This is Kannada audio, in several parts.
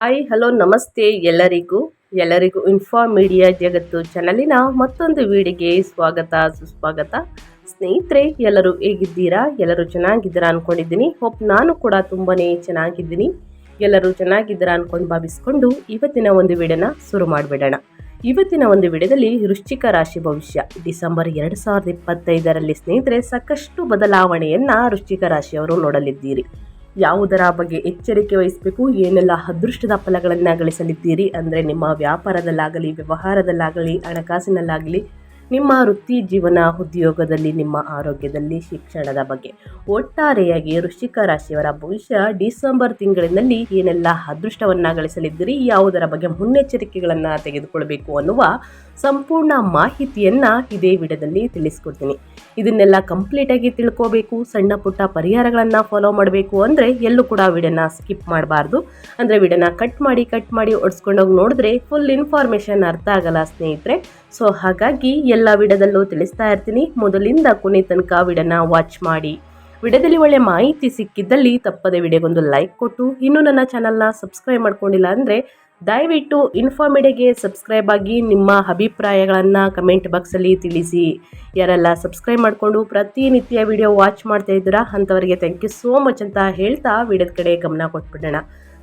ಹಾಯ್ ಹಲೋ ನಮಸ್ತೆ ಎಲ್ಲರಿಗೂ. ಎಲ್ಲರಿಗೂ ಇನ್ಫಾ ಮೀಡಿಯಾ ಜಗತ್ತು ಚಾನಲಿನ ಮತ್ತೊಂದು ವಿಡಿಯೋಗೆ ಸ್ವಾಗತ, ಸುಸ್ವಾಗತ. ಸ್ನೇಹಿತರೆ, ಎಲ್ಲರೂ ಹೇಗಿದ್ದೀರಾ? ಎಲ್ಲರೂ ಚೆನ್ನಾಗಿದ್ದೀರಾ ಅಂದ್ಕೊಂಡಿದ್ದೀನಿ ಹೋಪ್ ನಾನು ಕೂಡ ತುಂಬಾ ಚೆನ್ನಾಗಿದ್ದೀನಿ. ಎಲ್ಲರೂ ಚೆನ್ನಾಗಿದ್ದೀರಾ ಅಂದ್ಕೊಂಡು ಭಾವಿಸ್ಕೊಂಡು ಇವತ್ತಿನ ಒಂದು ವಿಡಿಯೋನ ಶುರು ಮಾಡಿಬಿಡೋಣ. ಇವತ್ತಿನ ಒಂದು ವಿಡಿಯೋದಲ್ಲಿ ವೃಶ್ಚಿಕ ರಾಶಿ ಭವಿಷ್ಯ. ಡಿಸೆಂಬರ್ ಎರಡು ಸಾವಿರದ ಇಪ್ಪತ್ತೈದರಲ್ಲಿ ಸ್ನೇಹಿತರೆ, ಸಾಕಷ್ಟು ಬದಲಾವಣೆಯನ್ನು ವೃಶ್ಚಿಕ ರಾಶಿಯವರು ನೋಡಲಿದ್ದೀರಿ. ಯಾವುದರ ಬಗ್ಗೆ ಎಚ್ಚರಿಕೆ ವಹಿಸಬೇಕು ಏನೆಲ್ಲ ಅದೃಷ್ಟದ ಫಲಗಳನ್ನು ಗಳಿಸಲಿದ್ದೀರಿ ಅಂದರೆ ನಿಮ್ಮ ವ್ಯಾಪಾರದಲ್ಲಾಗಲಿ ವ್ಯವಹಾರದಲ್ಲಾಗಲಿ ಹಣಕಾಸಿನಲ್ಲಾಗಲಿ ನಿಮ್ಮ ವೃತ್ತಿ ಜೀವನ ಉದ್ಯೋಗದಲ್ಲಿ, ನಿಮ್ಮ ಆರೋಗ್ಯದಲ್ಲಿ, ಶಿಕ್ಷಣದ ಬಗ್ಗೆ ಒಟ್ಟಾರೆಯಾಗಿ ವೃಶ್ಚಿಕ ರಾಶಿಯವರ ಭವಿಷ್ಯ ಡಿಸೆಂಬರ್ ತಿಂಗಳಿನಲ್ಲಿ ಏನೆಲ್ಲ ಅದೃಷ್ಟವನ್ನು ಗಳಿಸಲಿದ್ದೀರಿ, ಯಾವುದರ ಬಗ್ಗೆ ಮುನ್ನೆಚ್ಚರಿಕೆಗಳನ್ನು ತೆಗೆದುಕೊಳ್ಬೇಕು ಅನ್ನುವ ಸಂಪೂರ್ಣ ಮಾಹಿತಿಯನ್ನು ಇದೇ ವಿಡಿಯೋದಲ್ಲಿ ತಿಳಿಸ್ಕೊಡ್ತೀನಿ. ಇದನ್ನೆಲ್ಲ ಕಂಪ್ಲೀಟಾಗಿ ತಿಳ್ಕೋಬೇಕು, ಸಣ್ಣ ಪುಟ್ಟ ಪರಿಹಾರಗಳನ್ನು ಫಾಲೋ ಮಾಡಬೇಕು ಅಂದರೆ ಎಲ್ಲೂ ಕೂಡ ವಿಡಿಯೋನ ಸ್ಕಿಪ್ ಮಾಡಬಾರ್ದು. ಅಂದರೆ ವಿಡಿಯೋನ ಕಟ್ ಮಾಡಿ ಕಟ್ ಮಾಡಿ ಒಡ್ಸ್ಕೊಂಡೋಗಿ ನೋಡಿದ್ರೆ ಫುಲ್ ಇನ್ಫಾರ್ಮೇಷನ್ ಅರ್ಥ ಆಗಲ್ಲ ಸ್ನೇಹಿತರೆ. ಸೊ ಹಾಗಾಗಿ ಎಲ್ಲ ವಿಡದಲ್ಲೂ ತಿಳಿಸ್ತಾ ಇರ್ತೀನಿ. ಮೊದಲಿಂದ ಕೊನೆ ತನಕ ವಿಡನ ವಾಚ್ ಮಾಡಿ. ವಿಡದಲ್ಲಿ ಒಳ್ಳೆ ಮಾಹಿತಿ ಸಿಕ್ಕಿದ್ದಲ್ಲಿ ತಪ್ಪದೆ ವಿಡಿಯೋಗೊಂದು ಲೈಕ್ ಕೊಟ್ಟು, ಇನ್ನೂ ನನ್ನ ಚಾನಲ್ನ ಸಬ್ಸ್ಕ್ರೈಬ್ ಮಾಡ್ಕೊಂಡಿಲ್ಲ ಅಂದರೆ ದಯವಿಟ್ಟು ಇನ್ಫಾರ್ಮಿಡಿಗೆ ಸಬ್ಸ್ಕ್ರೈಬ್ ಆಗಿ ನಿಮ್ಮ ಅಭಿಪ್ರಾಯಗಳನ್ನು ಕಮೆಂಟ್ ಬಾಕ್ಸಲ್ಲಿ ತಿಳಿಸಿ. ಯಾರೆಲ್ಲ ಸಬ್ಸ್ಕ್ರೈಬ್ ಮಾಡಿಕೊಂಡು ಪ್ರತಿನಿತ್ಯ ವಿಡಿಯೋ ವಾಚ್ ಮಾಡ್ತಾ ಇದ್ದೀರಾ ಅಂಥವರಿಗೆ ಥ್ಯಾಂಕ್ ಯು ಸೋ ಮಚ್ ಅಂತ ಹೇಳ್ತಾ ವಿಡಿಯೋದ ಕಡೆ ಗಮನ ಕೊಟ್ಬಿಡೋಣ.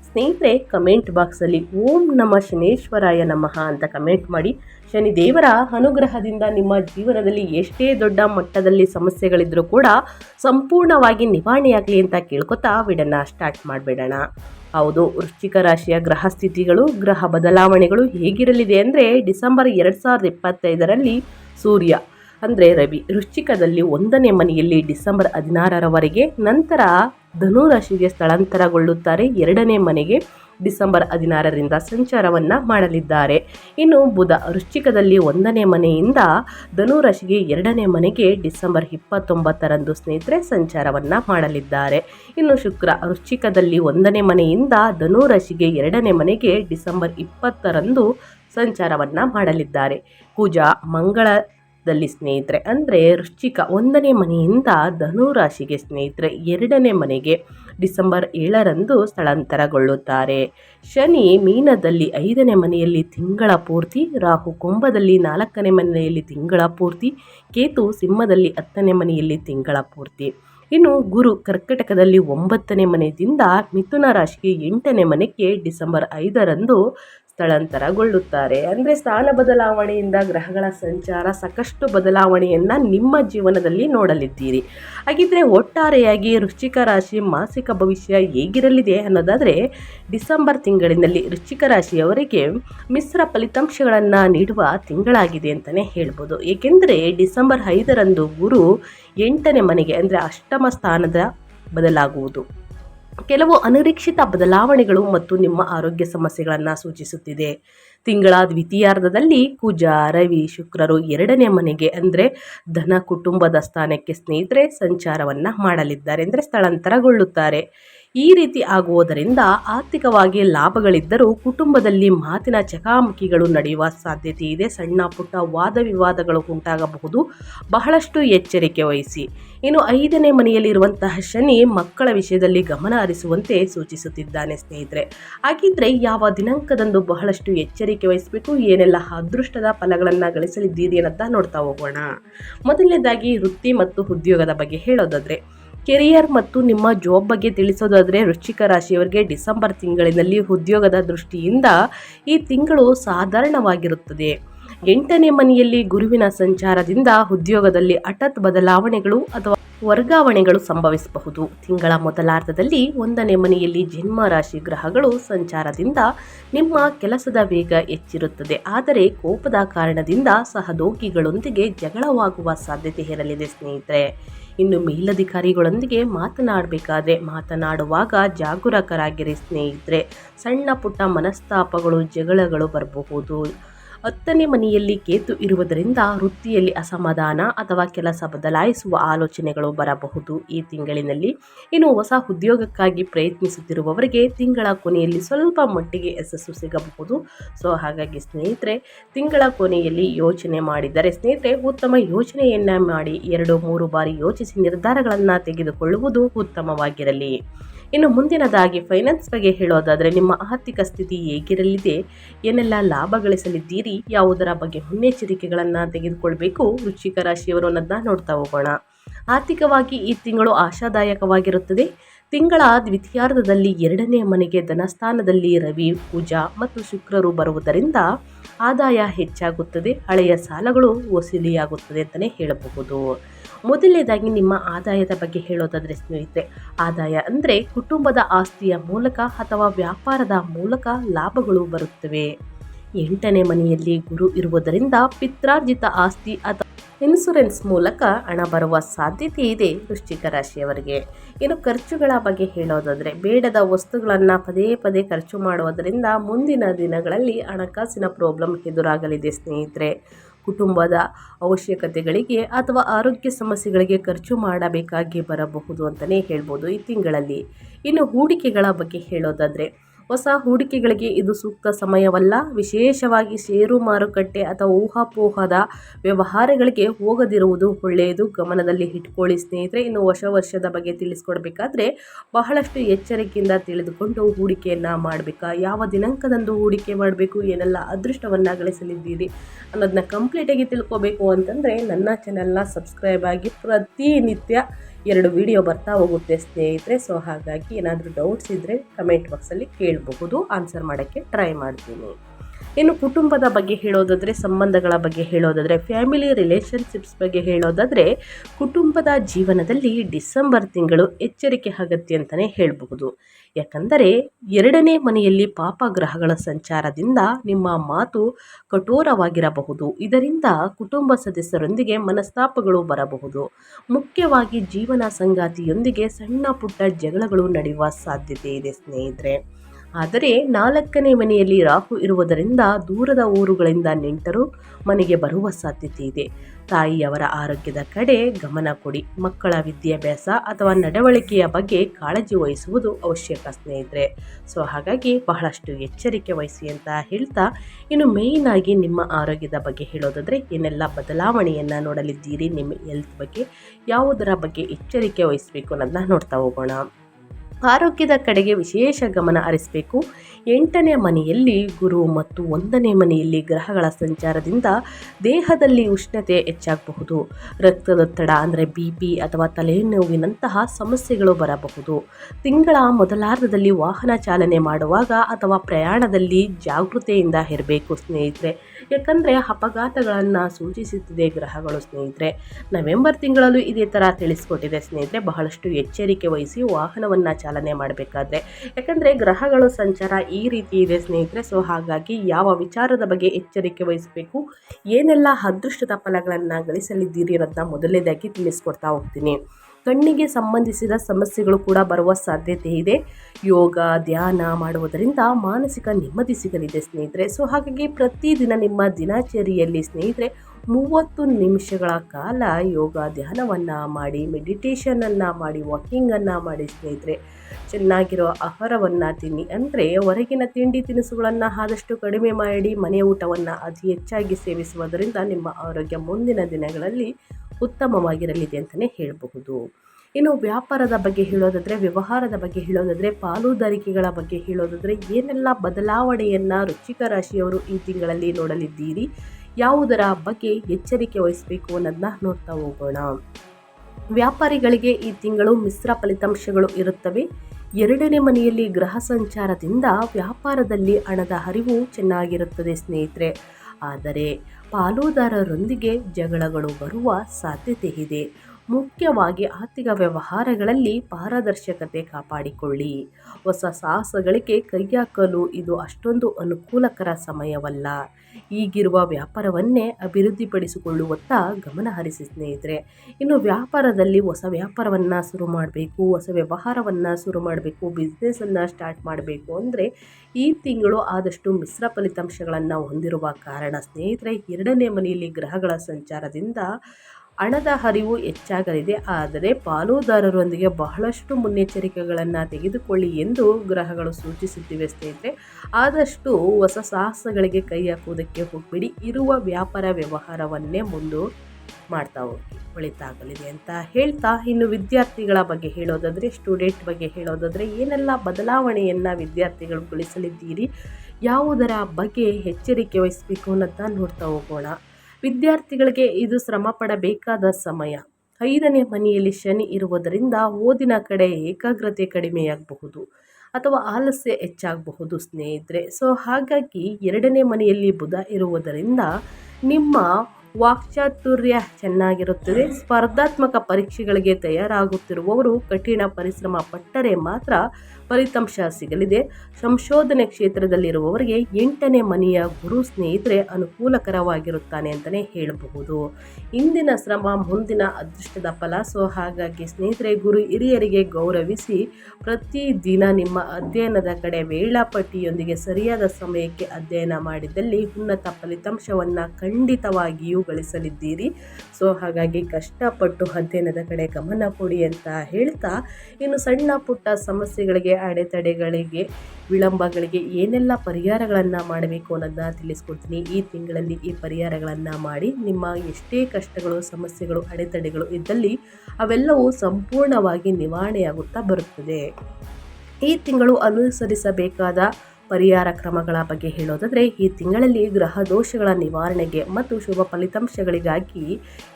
ಸ್ನೇಹಿತರೆ ಕಮೆಂಟ್ ಬಾಕ್ಸಲ್ಲಿ ಓಂ ನಮ ಶನೇಶ್ವರಾಯ ನಮಃ ಅಂತ ಕಮೆಂಟ್ ಮಾಡಿ. ಶನಿ ದೇವರ ಅನುಗ್ರಹದಿಂದ ನಿಮ್ಮ ಜೀವನದಲ್ಲಿ ಎಷ್ಟೇ ದೊಡ್ಡ ಮಟ್ಟದಲ್ಲಿ ಸಮಸ್ಯೆಗಳಿದ್ರೂ ಕೂಡ ಸಂಪೂರ್ಣವಾಗಿ ನಿವಾರಣೆಯಾಗಲಿ ಅಂತ ಕೇಳ್ಕೊತಾ ವಿಡನ್ನ ಸ್ಟಾರ್ಟ್ ಮಾಡಿಬಿಡೋಣ. ಹೌದು, ವೃಶ್ಚಿಕ ರಾಶಿಯ ಗ್ರಹ ಸ್ಥಿತಿಗಳು, ಗ್ರಹ ಬದಲಾವಣೆಗಳು ಹೇಗಿರಲಿದೆ ಅಂದರೆ ಡಿಸೆಂಬರ್ ಎರಡು ಸಾವಿರದ ಇಪ್ಪತ್ತೈದರಲ್ಲಿ ಸೂರ್ಯ, ಅಂದರೆ ರವಿ ವೃಶ್ಚಿಕದಲ್ಲಿ ಒಂದನೇ ಮನೆಯಲ್ಲಿ ಡಿಸೆಂಬರ್ ಹದಿನಾರರವರೆಗೆ ನಂತರ ಧನುರಾಶಿಗೆ ಸ್ಥಳಾಂತರಗೊಳ್ಳುತ್ತಾರೆ. ಎರಡನೇ ಮನೆಗೆ ಡಿಸೆಂಬರ್ ಹದಿನಾರರಿಂದ ಸಂಚಾರವನ್ನು ಮಾಡಲಿದ್ದಾರೆ. ಇನ್ನು ಬುಧ ವೃಶ್ಚಿಕದಲ್ಲಿ ಒಂದನೇ ಮನೆಯಿಂದ ಧನುರಾಶಿಗೆ ಎರಡನೇ ಮನೆಗೆ ಡಿಸೆಂಬರ್ ಇಪ್ಪತ್ತೊಂಬತ್ತರಂದು ಸ್ನೇಹಿತರೆ ಸಂಚಾರವನ್ನು ಮಾಡಲಿದ್ದಾರೆ. ಇನ್ನು ಶುಕ್ರ ವೃಶ್ಚಿಕದಲ್ಲಿ ಒಂದನೇ ಮನೆಯಿಂದ ಧನುರಾಶಿಗೆ ಎರಡನೇ ಮನೆಗೆ ಡಿಸೆಂಬರ್ ಇಪ್ಪತ್ತರಂದು ಸಂಚಾರವನ್ನು ಮಾಡಲಿದ್ದಾರೆ. ಕುಜ ಮಂಗಳ ದಲ್ಲಿ ಸ್ನೇಹಿತರೆ, ಅಂದರೆ ವೃಶ್ಚಿಕ ಒಂದನೇ ಮನೆಯಿಂದ ಧನು ರಾಶಿಗೆ ಸ್ನೇಹಿತರೆ, ಎರಡನೇ ಮನೆಗೆ ಡಿಸೆಂಬರ್ ಏಳರಂದು ಸ್ಥಳಾಂತರಗೊಳ್ಳುತ್ತಾರೆ. ಶನಿ ಮೀನದಲ್ಲಿ ಐದನೇ ಮನೆಯಲ್ಲಿ ತಿಂಗಳ ಪೂರ್ತಿ, ರಾಹು ಕುಂಭದಲ್ಲಿ ನಾಲ್ಕನೇ ಮನೆಯಲ್ಲಿ ತಿಂಗಳ ಪೂರ್ತಿ, ಕೇತು ಸಿಂಹದಲ್ಲಿ ಹತ್ತನೇ ಮನೆಯಲ್ಲಿ ತಿಂಗಳ ಪೂರ್ತಿ. ಇನ್ನು ಗುರು ಕರ್ಕಟಕದಲ್ಲಿ ಒಂಬತ್ತನೇ ಮನೆಯಿಂದ ಮಿಥುನ ರಾಶಿಗೆ ಎಂಟನೇ ಮನೆಗೆ ಡಿಸೆಂಬರ್ ಐದರಂದು ಸ್ಥಳಾಂತರಗೊಳ್ಳುತ್ತಾರೆ. ಅಂದರೆ ಸ್ಥಾನ ಬದಲಾವಣೆಯಿಂದ ಗ್ರಹಗಳ ಸಂಚಾರ ಸಾಕಷ್ಟು ಬದಲಾವಣೆಯನ್ನು ನಿಮ್ಮ ಜೀವನದಲ್ಲಿ ನೋಡಲಿದ್ದೀರಿ. ಹಾಗಿದ್ರೆ ಒಟ್ಟಾರೆಯಾಗಿ ವೃಶ್ಚಿಕ ರಾಶಿ ಮಾಸಿಕ ಭವಿಷ್ಯ ಹೇಗಿರಲಿದೆ ಅನ್ನೋದಾದರೆ, ಡಿಸೆಂಬರ್ ತಿಂಗಳಿನಲ್ಲಿ ವೃಶ್ಚಿಕ ರಾಶಿಯವರಿಗೆ ಮಿಶ್ರ ಫಲಿತಾಂಶಗಳನ್ನು ನೀಡುವ ತಿಂಗಳಾಗಿದೆ ಅಂತಲೇ ಹೇಳ್ಬೋದು. ಏಕೆಂದರೆ ಡಿಸೆಂಬರ್ ಐದರಂದು ಗುರು ಎಂಟನೇ ಮನೆಗೆ, ಅಂದರೆ ಅಷ್ಟಮ ಸ್ಥಾನದ ಬದಲಾಗುವುದು. ಕೆಲವು ಅನಿರೀಕ್ಷಿತ ಬದಲಾವಣೆಗಳು ಮತ್ತು ನಿಮ್ಮ ಆರೋಗ್ಯ ಸಮಸ್ಯೆಗಳನ್ನು ಸೂಚಿಸುತ್ತಿದೆ. ತಿಂಗಳ ದ್ವಿತೀಯಾರ್ಧದಲ್ಲಿ ಕುಜ ರವಿ, ಶುಕ್ರರು ಎರಡನೇ ಮನೆಗೆ ಅಂದರೆ ಧನ ಕುಟುಂಬದ ಸ್ಥಾನಕ್ಕೆ ಸ್ನೇಹಿತರೆ ಸಂಚಾರವನ್ನು ಮಾಡಲಿದ್ದಾರೆ ಅಂದರೆ ಸ್ಥಳಾಂತರಗೊಳ್ಳುತ್ತಾರೆ. ಈ ರೀತಿ ಆಗುವುದರಿಂದ ಆರ್ಥಿಕವಾಗಿ ಲಾಭಗಳಿದ್ದರೂ ಕುಟುಂಬದಲ್ಲಿ ಮಾತಿನ ಚಕಾಮಕಿಗಳು ನಡೆಯುವ ಸಾಧ್ಯತೆ ಇದೆ. ಸಣ್ಣ ಪುಟ್ಟ ವಾದ ವಿವಾದಗಳು ಉಂಟಾಗಬಹುದು. ಬಹಳಷ್ಟು ಎಚ್ಚರಿಕೆ ವಹಿಸಿ. ಇನ್ನು ಐದನೇ ಮನೆಯಲ್ಲಿರುವಂತಹ ಶನಿ ಮಕ್ಕಳ ವಿಷಯದಲ್ಲಿ ಗಮನ ಹರಿಸುವಂತೆ ಸೂಚಿಸುತ್ತಿದ್ದಾನೆ ಸ್ನೇಹಿತರೆ. ಹಾಗಿದ್ರೆ ಯಾವ ದಿನಾಂಕದಂದು ಬಹಳಷ್ಟು ಎಚ್ಚರಿಕೆ ವಹಿಸಬೇಕು? ಏನೆಲ್ಲ ಅದೃಷ್ಟದ ಫಲಗಳನ್ನು ಗಳಿಸಲಿದ್ದೀರಿ ಅನ್ನೋದನ್ನ ನೋಡ್ತಾ ಹೋಗೋಣ. ಮೊದಲನೇದಾಗಿ ವೃತ್ತಿ ಮತ್ತು ಉದ್ಯೋಗದ ಬಗ್ಗೆ ಹೇಳೋದಾದ್ರೆ ಕೆರಿಯರ್ ಮತ್ತು ನಿಮ್ಮ ಜಾಬ್ ಬಗ್ಗೆ ತಿಳಿಸೋದಾದರೆ ವೃಶ್ಚಿಕ ರಾಶಿಯವರಿಗೆ ಡಿಸೆಂಬರ್ ತಿಂಗಳಿನಲ್ಲಿ ಉದ್ಯೋಗದ ದೃಷ್ಟಿಯಿಂದ ಈ ತಿಂಗಳು ಸಾಧಾರಣವಾಗಿರುತ್ತದೆ. ಎಂಟನೇ ಮನೆಯಲ್ಲಿ ಗುರುವಿನ ಸಂಚಾರದಿಂದ ಉದ್ಯೋಗದಲ್ಲಿ ಹಠಾತ್ ಬದಲಾವಣೆಗಳು ಅಥವಾ ವರ್ಗಾವಣೆಗಳು ಸಂಭವಿಸಬಹುದು. ತಿಂಗಳ ಮೊದಲಾರ್ಧದಲ್ಲಿ ಒಂದನೇ ಮನೆಯಲ್ಲಿ ಜನ್ಮ ರಾಶಿ ಗ್ರಹಗಳು ಸಂಚಾರದಿಂದ ನಿಮ್ಮ ಕೆಲಸದ ವೇಗ ಹೆಚ್ಚಿರುತ್ತದೆ. ಆದರೆ ಕೋಪದ ಕಾರಣದಿಂದ ಸಹದೋಗಿಗಳೊಂದಿಗೆ ಜಗಳವಾಗುವ ಸಾಧ್ಯತೆ ಇರಲಿದೆ ಸ್ನೇಹಿತರೆ. ಇನ್ನು ಮೇಲಧಿಕಾರಿಗಳೊಂದಿಗೆ ಮಾತನಾಡಬೇಕಾದ್ರೆ ಮಾತನಾಡುವಾಗ ಜಾಗರೂಕರಾಗಿರಿ ಸ್ನೇಹಿತರೆ. ಸಣ್ಣ ಪುಟ್ಟ ಮನಸ್ತಾಪಗಳು, ಜಗಳಗಳು ಬರಬಹುದು. ಹತ್ತನೇ ಮನೆಯಲ್ಲಿ ಕೇತು ಇರುವುದರಿಂದ ವೃತ್ತಿಯಲ್ಲಿ ಅಸಮಾಧಾನ ಅಥವಾ ಕೆಲಸ ಬದಲಾಯಿಸುವ ಆಲೋಚನೆಗಳು ಬರಬಹುದು. ಈ ತಿಂಗಳಿನಲ್ಲಿ ಇನ್ನು ಹೊಸ ಉದ್ಯೋಗಕ್ಕಾಗಿ ಪ್ರಯತ್ನಿಸುತ್ತಿರುವವರಿಗೆ ತಿಂಗಳ ಕೊನೆಯಲ್ಲಿ ಸ್ವಲ್ಪ ಮಟ್ಟಿಗೆ ಯಶಸ್ಸು ಸಿಗಬಹುದು. ಸೊ, ಹಾಗಾಗಿ ಸ್ನೇಹಿತರೆ, ತಿಂಗಳ ಕೊನೆಯಲ್ಲಿ ಯೋಚನೆ ಮಾಡಿದರೆ ಸ್ನೇಹಿತರೆ, ಉತ್ತಮ ಯೋಚನೆಯನ್ನ ಮಾಡಿ ಎರಡು, ಮೂರು ಬಾರಿ ಯೋಚಿಸಿ ನಿರ್ಧಾರಗಳನ್ನು ತೆಗೆದುಕೊಳ್ಳುವುದು ಉತ್ತಮವಾಗಿರಲಿ. ಇನ್ನು ಮುಂದಿನದಾಗಿ ಫೈನಾನ್ಸ್ ಬಗ್ಗೆ ಹೇಳೋದಾದರೆ ನಿಮ್ಮ ಆರ್ಥಿಕ ಸ್ಥಿತಿ ಹೇಗಿರಲಿದೆ, ಏನೆಲ್ಲ ಲಾಭ ಗಳಿಸಲಿದ್ದೀರಿ, ಯಾವುದರ ಬಗ್ಗೆ ಮುನ್ನೆಚ್ಚರಿಕೆಗಳನ್ನು ತೆಗೆದುಕೊಳ್ಬೇಕು, ವೃಶ್ಚಿಕ ರಾಶಿಯವರು ಅನ್ನೋದನ್ನ ನೋಡ್ತಾ ಹೋಗೋಣ. ಆರ್ಥಿಕವಾಗಿ ಈ ತಿಂಗಳು ಆಶಾದಾಯಕವಾಗಿರುತ್ತದೆ. ತಿಂಗಳ ದ್ವಿತೀಯಾರ್ಧದಲ್ಲಿ ಎರಡನೇ ಮನೆಗೆ ಧನಸ್ಥಾನದಲ್ಲಿ ರವಿ, ಪೂಜಾ ಮತ್ತು ಶುಕ್ರರು ಬರುವುದರಿಂದ ಆದಾಯ ಹೆಚ್ಚಾಗುತ್ತದೆ, ಹಳೆಯ ಸಾಲಗಳು ವಸೂಲಿಯಾಗುತ್ತದೆ ಅಂತಲೇ ಹೇಳಬಹುದು. ಮೊದಲನೇದಾಗಿ ನಿಮ್ಮ ಆದಾಯದ ಬಗ್ಗೆ ಹೇಳೋದಾದರೆ ಸ್ನೇಹಿತರೆ, ಆದಾಯ ಅಂದರೆ ಕುಟುಂಬದ ಆಸ್ತಿಯ ಮೂಲಕ ಅಥವಾ ವ್ಯಾಪಾರದ ಮೂಲಕ ಲಾಭಗಳು ಬರುತ್ತವೆ. ಎಂಟನೇ ಮನೆಯಲ್ಲಿ ಗುರು ಇರುವುದರಿಂದ ಪಿತ್ರಾರ್ಜಿತ ಆಸ್ತಿ ಅಥವಾ ಇನ್ಸುರೆನ್ಸ್ ಮೂಲಕ ಹಣ ಬರುವ ಸಾಧ್ಯತೆ ಇದೆ ವೃಶ್ಚಿಕ ರಾಶಿಯವರಿಗೆ. ಇನ್ನು ಖರ್ಚುಗಳ ಬಗ್ಗೆ ಹೇಳೋದಾದರೆ ಬೇಡದ ವಸ್ತುಗಳನ್ನು ಪದೇ ಪದೇ ಖರ್ಚು ಮಾಡುವುದರಿಂದ ಮುಂದಿನ ದಿನಗಳಲ್ಲಿ ಹಣಕಾಸಿನ ಪ್ರಾಬ್ಲಮ್ ಎದುರಾಗಲಿದೆ ಸ್ನೇಹಿತರೆ. ಕುಟುಂಬದ ಅವಶ್ಯಕತೆಗಳಿಗೆ ಅಥವಾ ಆರೋಗ್ಯ ಸಮಸ್ಯೆಗಳಿಗೆ ಖರ್ಚು ಮಾಡಬೇಕಾಗಿ ಬರಬಹುದು ಅಂತಲೇ ಹೇಳ್ಬೋದು ಈ ತಿಂಗಳಲ್ಲಿ. ಇನ್ನು ಹೂಡಿಕೆಗಳ ಬಗ್ಗೆ ಹೇಳೋದಾದರೆ ಹೊಸ ಹೂಡಿಕೆಗಳಿಗೆ ಇದು ಸೂಕ್ತ ಸಮಯವಲ್ಲ. ವಿಶೇಷವಾಗಿ ಷೇರು ಮಾರುಕಟ್ಟೆ ಅಥವಾ ಊಹಾಪೋಹದ ವ್ಯವಹಾರಗಳಿಗೆ ಹೋಗದಿರುವುದು ಒಳ್ಳೆಯದು. ಗಮನದಲ್ಲಿ ಇಟ್ಕೊಳ್ಳಿ ಸ್ನೇಹಿತರೆ. ಇನ್ನು ಹೊಸ ವರ್ಷದ ಬಗ್ಗೆ ತಿಳಿಸ್ಕೊಡ್ಬೇಕಾದ್ರೆ ಬಹಳಷ್ಟು ಎಚ್ಚರಿಕೆಯಿಂದ ತಿಳಿದುಕೊಂಡು ಹೂಡಿಕೆಯನ್ನು ಮಾಡಬೇಕಾ? ಯಾವ ದಿನಾಂಕದಂದು ಹೂಡಿಕೆ ಮಾಡಬೇಕು? ಏನೆಲ್ಲ ಅದೃಷ್ಟವನ್ನು ಗಳಿಸಲಿದ್ದೀರಿ? ಅನ್ನೋದನ್ನ ಕಂಪ್ಲೀಟಾಗಿ ತಿಳ್ಕೊಬೇಕು ಅಂತಂದರೆ ನನ್ನ ಚಾನೆಲ್ನ ಸಬ್ಸ್ಕ್ರೈಬ್ ಆಗಿ ಪ್ರತಿನಿತ್ಯ ಎರಡು ವಿಡಿಯೋ ಬರ್ತಾ ಹೋಗುತ್ತೆ ಸ್ನೇಹಿತರೆ. ಸೊ ಹಾಗಾಗಿ ಏನಾದರೂ ಡೌಟ್ಸ್ ಇದ್ದರೆ ಕಮೆಂಟ್ ಬಾಕ್ಸಲ್ಲಿ ಕೇಳಬಹುದು ಆನ್ಸರ್ ಮಾಡೋಕ್ಕೆ ಟ್ರೈ ಮಾಡ್ತೀನಿ. ಇನ್ನು ಕುಟುಂಬದ ಬಗ್ಗೆ ಹೇಳೋದಾದರೆ, ಸಂಬಂಧಗಳ ಬಗ್ಗೆ ಹೇಳೋದಾದರೆ ಫ್ಯಾಮಿಲಿ ರಿಲೇಷನ್ಶಿಪ್ಸ್ ಬಗ್ಗೆ ಹೇಳೋದಾದರೆ, ಕುಟುಂಬದ ಜೀವನದಲ್ಲಿ ಡಿಸೆಂಬರ್ ತಿಂಗಳು ಎಚ್ಚರಿಕೆ ಅಗತ್ಯ ಅಂತಲೇ ಹೇಳಬಹುದು. ಯಾಕಂದರೆ, ಎರಡನೇ ಮನೆಯಲ್ಲಿ ಪಾಪ ಗ್ರಹಗಳ ಸಂಚಾರದಿಂದ ನಿಮ್ಮ ಮಾತು ಕಠೋರವಾಗಿರಬಹುದು. ಇದರಿಂದ ಕುಟುಂಬ ಸದಸ್ಯರೊಂದಿಗೆ ಮನಸ್ತಾಪಗಳು ಬರಬಹುದು. ಮುಖ್ಯವಾಗಿ ಜೀವನ ಸಂಗಾತಿಯೊಂದಿಗೆ ಸಣ್ಣ ಪುಟ್ಟ ಜಗಳಗಳು ನಡೆಯುವ ಸಾಧ್ಯತೆ ಇದೆ ಸ್ನೇಹಿತರೆ. ಆದರೆ ನಾಲ್ಕನೇ ಮನೆಯಲ್ಲಿ ರಾಹು ಇರುವುದರಿಂದ ದೂರದ ಊರುಗಳಿಂದ ನೆಂಟರು ಮನೆಗೆ ಬರುವ ಸಾಧ್ಯತೆ ಇದೆ. ತಾಯಿಯವರ ಆರೋಗ್ಯದ ಕಡೆ ಗಮನ ಕೊಡಿ. ಮಕ್ಕಳ ವಿದ್ಯಾಭ್ಯಾಸ ಅಥವಾ ನಡವಳಿಕೆಯ ಬಗ್ಗೆ ಕಾಳಜಿ ವಹಿಸುವುದು ಅವಶ್ಯಕ ಸ್ನೇಹಿತರೆ ಸೊ, ಹಾಗಾಗಿ ಬಹಳಷ್ಟು ಎಚ್ಚರಿಕೆ ವಹಿಸಿ ಅಂತ ಹೇಳ್ತಾ ಇನ್ನು ಮೇಯ್ನ್ ಆಗಿ ನಿಮ್ಮ ಆರೋಗ್ಯದ ಬಗ್ಗೆ ಹೇಳೋದಾದರೆ ಏನೆಲ್ಲ ಬದಲಾವಣೆಯನ್ನು ನೋಡಲಿದ್ದೀರಿ, ನಿಮ್ಮ ಹೆಲ್ತ್ ಬಗ್ಗೆ ಯಾವುದರ ಬಗ್ಗೆ ಎಚ್ಚರಿಕೆ ವಹಿಸಬೇಕು ಅನ್ನೋದನ್ನ ನೋಡ್ತಾ ಹೋಗೋಣ. ಆರೋಗ್ಯದ ಕಡೆಗೆ ವಿಶೇಷ ಗಮನ ಹರಿಸಬೇಕು. ಎಂಟನೇ ಮನೆಯಲ್ಲಿ ಗುರು ಮತ್ತು ಒಂದನೇ ಮನೆಯಲ್ಲಿ ಗ್ರಹಗಳ ಸಂಚಾರದಿಂದ ದೇಹದಲ್ಲಿ ಉಷ್ಣತೆ ಹೆಚ್ಚಾಗಬಹುದು. ರಕ್ತದೊತ್ತಡ ಅಂದರೆ ಬಿ ಪಿ ಅಥವಾ ತಲೆನೋವಿನಂತಹ ಸಮಸ್ಯೆಗಳು ಬರಬಹುದು. ತಿಂಗಳ ಮೊದಲಾರ್ಧದಲ್ಲಿ ವಾಹನ ಚಾಲನೆ ಮಾಡುವಾಗ ಅಥವಾ ಪ್ರಯಾಣದಲ್ಲಿ ಜಾಗೃತೆಯಿಂದ ಇರಬೇಕು ಸ್ನೇಹಿತರೆ. ಯಾಕಂದರೆ ಅಪಘಾತಗಳನ್ನು ಸೂಚಿಸುತ್ತಿದೆ ಗ್ರಹಗಳು ಸ್ನೇಹಿತರೆ. ನವೆಂಬರ್ ತಿಂಗಳಲ್ಲೂ ಇದೇ ಥರ ತಿಳಿಸ್ಕೊಟ್ಟಿದೆ ಸ್ನೇಹಿತರೆ. ಬಹಳಷ್ಟು ಎಚ್ಚರಿಕೆ ವಹಿಸಿ ವಾಹನವನ್ನು ಚಾಲನೆ ಮಾಡಬೇಕಾದ್ರೆ. ಯಾಕಂದರೆ ಗ್ರಹಗಳು ಸಂಚಾರ ಈ ರೀತಿ ಇದೆ ಸ್ನೇಹಿತರೆ. ಸೊ ಹಾಗಾಗಿ ಯಾವ ವಿಚಾರದ ಬಗ್ಗೆ ಎಚ್ಚರಿಕೆ ವಹಿಸಬೇಕು, ಏನೆಲ್ಲ ಅದೃಷ್ಟದ ಫಲಗಳನ್ನು ಗಳಿಸಲಿದ್ದೀರಿ ಅನ್ನೋದನ್ನ ಮೊದಲನೇದಾಗಿ ತಿಳಿಸ್ಕೊಡ್ತಾ ಹೋಗ್ತೀನಿ. ಕಣ್ಣಿಗೆ ಸಂಬಂಧಿಸಿದ ಸಮಸ್ಯೆಗಳು ಕೂಡ ಬರುವ ಸಾಧ್ಯತೆ ಇದೆ. ಯೋಗ, ಧ್ಯಾನ ಮಾಡುವುದರಿಂದ ಮಾನಸಿಕ ನೆಮ್ಮದಿ ಸಿಗಲಿದೆ ಸ್ನೇಹಿತರೆ. ಸೊ ಹಾಗಾಗಿ ಪ್ರತಿದಿನ ನಿಮ್ಮ ದಿನಚರಿಯಲ್ಲಿ ಸ್ನೇಹಿತರೆ, ಮೂವತ್ತು ನಿಮಿಷಗಳ ಕಾಲ ಯೋಗ, ಧ್ಯಾನವನ್ನು ಮಾಡಿ ಮೆಡಿಟೇಷನನ್ನು ಮಾಡಿ ವಾಕಿಂಗನ್ನು ಮಾಡಿ ಸ್ನೇಹಿತರೆ. ಚೆನ್ನಾಗಿರೋ ಆಹಾರವನ್ನು ತಿನ್ನಿ. ಅಂದರೆ ಹೊರಗಿನ ತಿಂಡಿ ತಿನಿಸುಗಳನ್ನು ಆದಷ್ಟು ಕಡಿಮೆ ಮಾಡಿ, ಮನೆ ಊಟವನ್ನು ಅತಿ ಹೆಚ್ಚಾಗಿ ಸೇವಿಸುವುದರಿಂದ ನಿಮ್ಮ ಆರೋಗ್ಯ ಮುಂದಿನ ದಿನಗಳಲ್ಲಿ ಉತ್ತಮವಾಗಿರಲಿದೆ ಅಂತಲೇ ಹೇಳಬಹುದು. ಇನ್ನು ವ್ಯಾಪಾರದ ಬಗ್ಗೆ ಹೇಳೋದಾದರೆ, ವ್ಯವಹಾರದ ಬಗ್ಗೆ ಹೇಳೋದಾದರೆ, ಪಾಲುದಾರಿಕೆಗಳ ಬಗ್ಗೆ ಹೇಳೋದಾದರೆ, ಏನೆಲ್ಲ ಬದಲಾವಣೆಯನ್ನು ರುಚಿಕ ರಾಶಿಯವರು ಈ ತಿಂಗಳಲ್ಲಿ ನೋಡಲಿದ್ದೀರಿ? ಯಾವುದರ ಬಗ್ಗೆ ಎಚ್ಚರಿಕೆ ವಹಿಸಬೇಕು ಅನ್ನೋದನ್ನ ನೋಡ್ತಾ ಹೋಗೋಣ. ವ್ಯಾಪಾರಿಗಳಿಗೆ ಈ ತಿಂಗಳು ಮಿಶ್ರ ಫಲಿತಾಂಶಗಳು ಇರುತ್ತವೆ. ಎರಡನೇ ಮನೆಯಲ್ಲಿ ಗ್ರಹ ಸಂಚಾರದಿಂದ ವ್ಯಾಪಾರದಲ್ಲಿ ಹಣದ ಹರಿವು ಚೆನ್ನಾಗಿರುತ್ತದೆ ಸ್ನೇಹಿತರೆ. ಆದರೆ ಪಾಲುದಾರರೊಂದಿಗೆ ಜಗಳಗಳು ಬರುವ ಸಾಧ್ಯತೆ ಇದೆ ಮುಖ್ಯವಾಗಿ ಆರ್ಥಿಕ ವ್ಯವಹಾರಗಳಲ್ಲಿ ಪಾರದರ್ಶಕತೆ ಕಾಪಾಡಿಕೊಳ್ಳಿ. ಹೊಸ ಸಾಹಸಗಳಿಗೆ ಕೈಹಾಕಲು ಇದು ಅಷ್ಟೊಂದು ಅನುಕೂಲಕರ ಸಮಯವಲ್ಲ. ಈಗಿರುವ ವ್ಯಾಪಾರವನ್ನೇ ಅಭಿವೃದ್ಧಿಪಡಿಸಿಕೊಳ್ಳುವತ್ತ ಗಮನ ಹರಿಸಿ ಸ್ನೇಹಿತರೆ. ಇನ್ನು ವ್ಯಾಪಾರದಲ್ಲಿ ಹೊಸ ವ್ಯಾಪಾರವನ್ನು ಶುರು ಮಾಡಬೇಕು, ಹೊಸ ವ್ಯವಹಾರವನ್ನು ಶುರು ಮಾಡಬೇಕು ಬಿಸ್ನೆಸ್ಸನ್ನು ಸ್ಟಾರ್ಟ್ ಮಾಡಬೇಕು ಅಂದರೆ ಈ ತಿಂಗಳು ಆದಷ್ಟು ಮಿಶ್ರ ಫಲಿತಾಂಶಗಳನ್ನು ಹೊಂದಿರುವ ಕಾರಣ ಸ್ನೇಹಿತರೆ, ಎರಡನೇ ಮನೆಯಲ್ಲಿ ಗ್ರಹಗಳ ಸಂಚಾರದಿಂದ ಹಣದ ಹರಿವು ಹೆಚ್ಚಾಗಲಿದೆ. ಆದರೆ ಪಾಲುದಾರರೊಂದಿಗೆ ಬಹಳಷ್ಟು ಮುನ್ನೆಚ್ಚರಿಕೆಗಳನ್ನು ತೆಗೆದುಕೊಳ್ಳಿ ಎಂದು ಗ್ರಹಗಳು ಸೂಚಿಸುತ್ತಿವೆ ಸ್ನೇಹಿತರೆ. ಆದಷ್ಟು ಹೊಸ ಸಾಹಸಗಳಿಗೆ ಕೈ ಹಾಕುವುದಕ್ಕೆ ಹೋಗಬೇಡಿ ಇರುವ ವ್ಯಾಪಾರ ವ್ಯವಹಾರವನ್ನೇ ಮುಂದು ಮಾಡ್ತಾ ಹೋಗಿ. ಒಳಿತಾಗಲಿದೆ ಅಂತ ಹೇಳ್ತಾ ಇನ್ನು ವಿದ್ಯಾರ್ಥಿಗಳ ಬಗ್ಗೆ ಹೇಳೋದಾದರೆ, ಸ್ಟೂಡೆಂಟ್ ಬಗ್ಗೆ ಹೇಳೋದಾದರೆ, ಏನೆಲ್ಲ ಬದಲಾವಣೆಯನ್ನು ವಿದ್ಯಾರ್ಥಿಗಳು ಗಳಿಸಲಿದ್ದೀರಿ? ಯಾವುದರ ಬಗ್ಗೆ ಎಚ್ಚರಿಕೆ ವಹಿಸಬೇಕು ಅನ್ನೋದನ್ನ ನೋಡ್ತಾ ಹೋಗೋಣ. ವಿದ್ಯಾರ್ಥಿಗಳಿಗೆ ಇದು ಶ್ರಮ ಪಡಬೇಕಾದ ಸಮಯ. ಐದನೇ ಮನೆಯಲ್ಲಿ ಶನಿ ಇರುವುದರಿಂದ ಓದಿನ ಕಡೆ ಏಕಾಗ್ರತೆ ಕಡಿಮೆಯಾಗಬಹುದು ಅಥವಾ ಆಲಸ್ಯ ಹೆಚ್ಚಾಗಬಹುದು ಸ್ನೇಹಿತರೆ. ಸೊ ಹಾಗಾಗಿ ಎರಡನೇ ಮನೆಯಲ್ಲಿ ಬುಧ ಇರುವುದರಿಂದ ನಿಮ್ಮ ವಾಕ್ಚಾತುರ್ಯ ಚೆನ್ನಾಗಿರುತ್ತದೆ. ಸ್ಪರ್ಧಾತ್ಮಕ ಪರೀಕ್ಷೆಗಳಿಗೆ ತಯಾರಾಗುತ್ತಿರುವವರು ಕಠಿಣ ಪರಿಶ್ರಮ ಪಟ್ಟರೆ ಮಾತ್ರ ಫಲಿತಾಂಶ ಸಿಗಲಿದೆ. ಸಂಶೋಧನೆ ಕ್ಷೇತ್ರದಲ್ಲಿರುವವರಿಗೆ ಎಂಟನೇ ಮನೆಯ ಗುರು ಸ್ನೇಹಿತರೆ ಅನುಕೂಲಕರವಾಗಿರುತ್ತಾನೆ ಅಂತಲೇ ಹೇಳಬಹುದು. ಇಂದಿನ ಶ್ರಮ, ಮುಂದಿನ ಅದೃಷ್ಟದ ಫಲ. ಸೊ, ಹಾಗಾಗಿ ಸ್ನೇಹಿತರೆ, ಗುರು ಹಿರಿಯರಿಗೆ ಗೌರವಿಸಿ ಪ್ರತಿದಿನ ನಿಮ್ಮ ಅಧ್ಯಯನದ ಕಡೆ ವೇಳಾಪಟ್ಟಿಯೊಂದಿಗೆ ಸರಿಯಾದ ಸಮಯಕ್ಕೆ ಅಧ್ಯಯನ ಮಾಡಿದಲ್ಲಿ ಉನ್ನತ ಫಲಿತಾಂಶವನ್ನು ಖಂಡಿತವಾಗಿಯೂ ಗಳಿಸಲಿದ್ದೀರಿ. ಸೊ, ಹಾಗಾಗಿ ಕಷ್ಟಪಟ್ಟು ಅಧ್ಯಯನದ ಕಡೆ ಗಮನ ಕೊಡಿ ಅಂತ ಹೇಳ್ತಾ, ಇನ್ನು ಸಣ್ಣ ಪುಟ್ಟ ಸಮಸ್ಯೆಗಳಿಗೆ ಅಡೆತಡೆಗಳಿಗೆ, ವಿಳಂಬಗಳಿಗೆ ಏನೆಲ್ಲ ಪರಿಹಾರಗಳನ್ನು ಮಾಡಬೇಕು ಅನ್ನೋದನ್ನ ತಿಳಿಸ್ಕೊಡ್ತೀನಿ. ಈ ತಿಂಗಳಲ್ಲಿ ಈ ಪರಿಹಾರಗಳನ್ನು ಮಾಡಿ ನಿಮ್ಮ ಎಷ್ಟೇ ಕಷ್ಟಗಳು, ಸಮಸ್ಯೆಗಳು, ಅಡೆತಡೆಗಳು ಇದ್ದಲ್ಲಿ ಅವೆಲ್ಲವೂ ಸಂಪೂರ್ಣವಾಗಿ ನಿವಾರಣೆಯಾಗುತ್ತಾ ಬರುತ್ತದೆ. ಈ ತಿಂಗಳು ಅನುಸರಿಸಬೇಕಾದ ಪರಿಹಾರ ಕ್ರಮಗಳ ಬಗ್ಗೆ ಹೇಳೋದಾದರೆ, ಈ ತಿಂಗಳಲ್ಲಿ ಗ್ರಹ ದೋಷಗಳ ನಿವಾರಣೆಗೆ ಮತ್ತು ಶುಭ ಫಲಿತಾಂಶಗಳಿಗಾಗಿ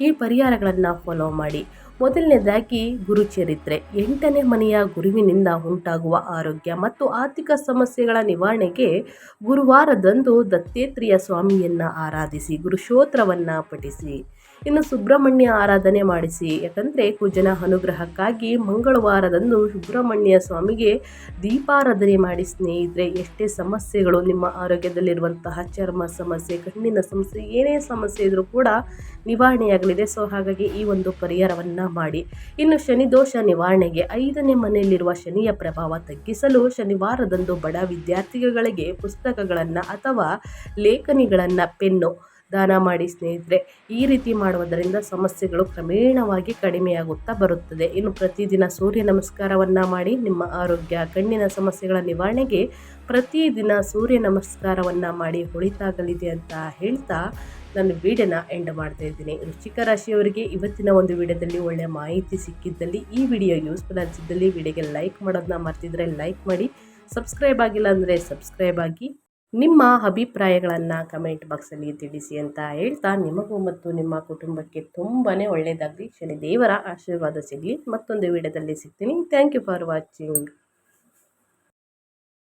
ಈ ಪರಿಹಾರಗಳನ್ನು ಫಾಲೋ ಮಾಡಿ. ಮೊದಲನೇದಾಗಿ ಗುರುಚರಿತ್ರೆ ಎಂಟನೇ ಮನೆಯ ಗುರುವಿನಿಂದ ಉಂಟಾಗುವ ಆರೋಗ್ಯ ಮತ್ತು ಆರ್ಥಿಕ ಸಮಸ್ಯೆಗಳ ನಿವಾರಣೆಗೆ ಗುರುವಾರದಂದು ದತ್ತೇತ್ರಿಯ ಸ್ವಾಮಿಯನ್ನು ಆರಾಧಿಸಿ ಗುರುಶೋತ್ರವನ್ನು ಪಠಿಸಿ. ಇನ್ನು ಸುಬ್ರಹ್ಮಣ್ಯ ಆರಾಧನೆ ಮಾಡಿಸಿ. ಯಾಕಂದರೆ ಕುಜನ ಅನುಗ್ರಹಕ್ಕಾಗಿ ಮಂಗಳವಾರದಂದು ಸುಬ್ರಹ್ಮಣ್ಯ ಸ್ವಾಮಿಗೆ ದೀಪಾರಾಧನೆ ಮಾಡಿ ಸ್ನೇಹಿತರೆ, ಎಷ್ಟೇ ಸಮಸ್ಯೆಗಳು ನಿಮ್ಮ ಆರೋಗ್ಯದಲ್ಲಿರುವಂತಹ ಚರ್ಮ ಸಮಸ್ಯೆ, ಕಣ್ಣಿನ ಸಮಸ್ಯೆ, ಏನೇ ಸಮಸ್ಯೆ ಇದ್ದರೂ ಕೂಡ ನಿವಾರಣೆಯಾಗಲಿದೆ. ಸೊ, ಹಾಗಾಗಿ ಈ ಒಂದು ಪರಿಹಾರವನ್ನು ಮಾಡಿ. ಇನ್ನು ಶನಿ ದೋಷ ನಿವಾರಣೆಗೆ ಐದನೇ ಮನೆಯಲ್ಲಿರುವ ಶನಿಯ ಪ್ರಭಾವ ತಗ್ಗಿಸಲು ಶನಿವಾರದಂದು ಬಡ ವಿದ್ಯಾರ್ಥಿಗಳಿಗೆ ಪುಸ್ತಕಗಳನ್ನು ಅಥವಾ ಲೇಖನಿಗಳನ್ನು, ಪೆನ್ನು ದಾನ ಮಾಡಿ ಸ್ನೇಹಿತರೆ, ಈ ರೀತಿ ಮಾಡುವುದರಿಂದ ಸಮಸ್ಯೆಗಳು ಕ್ರಮೇಣವಾಗಿ ಕಡಿಮೆಯಾಗುತ್ತಾ ಬರುತ್ತದೆ. ಇನ್ನು ಪ್ರತಿದಿನ ಸೂರ್ಯ ನಮಸ್ಕಾರವನ್ನು ಮಾಡಿ ನಿಮ್ಮ ಆರೋಗ್ಯ, ಕಣ್ಣಿನ ಸಮಸ್ಯೆಗಳ ನಿವಾರಣೆಗೆ ಪ್ರತಿದಿನ ಸೂರ್ಯ ನಮಸ್ಕಾರವನ್ನು ಮಾಡಿ ಹೊಳಿತಾಗಲಿದೆ ಅಂತ ಹೇಳ್ತಾ ನಾನು ವೀಡಿಯೋನ ಎಂಡ್ ಮಾಡ್ತಾ ಇದ್ದೀನಿ. ರುಚಿಕ ರಾಶಿಯವರಿಗೆ ಇವತ್ತಿನ ಒಂದು ವಿಡಿಯೋದಲ್ಲಿ ಒಳ್ಳೆಯ ಮಾಹಿತಿ ಸಿಕ್ಕಿದ್ದಲ್ಲಿ, ಈ ವಿಡಿಯೋ ಯೂಸ್ಫುಲ್ ಅನಿಸಿದ್ದಲ್ಲಿ ವಿಡಿಯೋಗೆ ಲೈಕ್ ಮಾಡೋದನ್ನ ಮರ್ತಿದ್ರೆ ಲೈಕ್ ಮಾಡಿ, ಸಬ್ಸ್ಕ್ರೈಬ್ ಆಗಿಲ್ಲ ಅಂದರೆ ಸಬ್ಸ್ಕ್ರೈಬ್ ಆಗಿ ನಿಮ್ಮ ಅಭಿಪ್ರಾಯಗಳನ್ನು ಕಮೆಂಟ್ ಬಾಕ್ಸಲ್ಲಿ ತಿಳಿಸಿ ಅಂತ ಹೇಳ್ತಾ ನಿಮಗೂ ಮತ್ತು ನಿಮ್ಮ ಕುಟುಂಬಕ್ಕೆ ತುಂಬಾ ಒಳ್ಳೆಯದಾಗಲಿ ಶನಿ ದೇವರ ಆಶೀರ್ವಾದ ಸಿಗಲಿ. ಮತ್ತೊಂದು ವಿಡಿಯೋದಲ್ಲಿ ಸಿಗ್ತೀನಿ. Thank you for watching